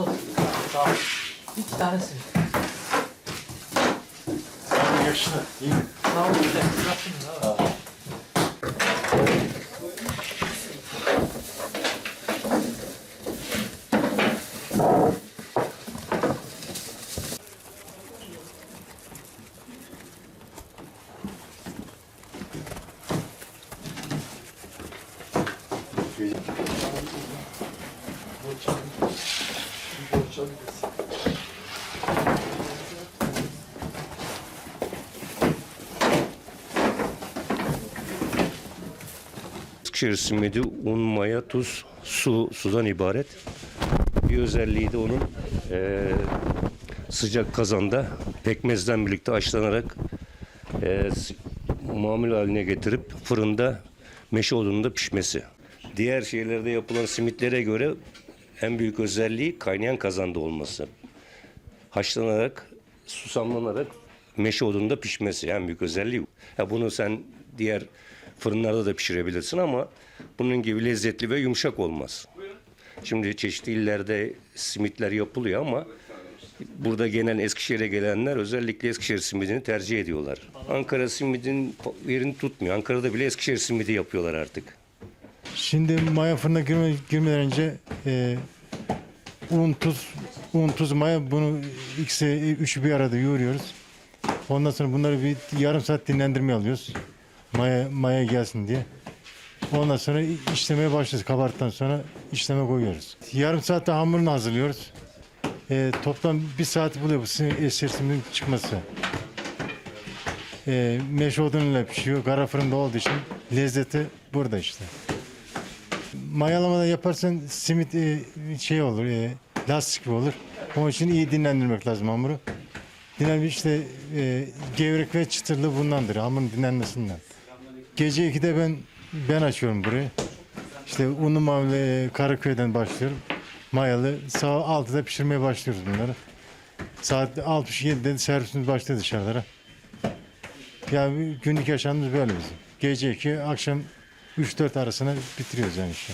Ol. İki tane simit. Sen yaşlı. İyi mi? Sağ ol. işte. Nasılsın? Ha? Eskişehir simidi un, maya, tuz, su, sudan ibaret. Bir özelliği de onun eee, sıcak kazanda pekmezden birlikte haşlanarak eee s- mamul haline getirip fırında meşe odununda pişmesi. Diğer şeylerde yapılan simitlere göre en büyük özelliği kaynayan kazanda olması. Haşlanarak, susamlanarak meşe odununda pişmesi en büyük özelliği. Ha bunu sen diğer fırınlarda da pişirebilirsin ama bunun gibi lezzetli ve yumuşak olmaz. Şimdi çeşitli illerde simitler yapılıyor ama burada genel Eskişehir'e gelenler özellikle Eskişehir simidini tercih ediyorlar. Ankara simidin yerini tutmuyor. Ankara'da bile Eskişehir simidi yapıyorlar artık. Şimdi maya fırına girme, girmeden önce e, un, tuz, un, tuz, maya bunu ikisi üçü bir arada yoğuruyoruz. Ondan sonra bunları bir yarım saat dinlendirmeye alıyoruz. Maya, maya gelsin diye. Ondan sonra işlemeye başlıyoruz. Kabarttıktan sonra işleme koyuyoruz. Yarım saatte hamurunu hazırlıyoruz. E, toplam bir saat buluyor bu simidin çıkması. E, meşe odunuyla pişiyor. Kara fırında olduğu için lezzeti burada işte. Mayalamadan yaparsan simit e, şey olur, e, lastik gibi olur. Onun için iyi dinlendirmek lazım hamuru. Dinlenme işte e, gevrek ve çıtırlığı bundandır, hamurun dinlenmesinden. Gece 2'de ben ben açıyorum burayı. İşte unlu mamulle e, Karaköy'den başlıyorum. Mayalı saat 6'da pişirmeye başlıyoruz bunları. Saat 67'de servisimiz başladı dışarılara. Yani günlük yaşamımız böyle bizim. Gece 2, akşam 3-4 arasına bitiriyoruz yani işte.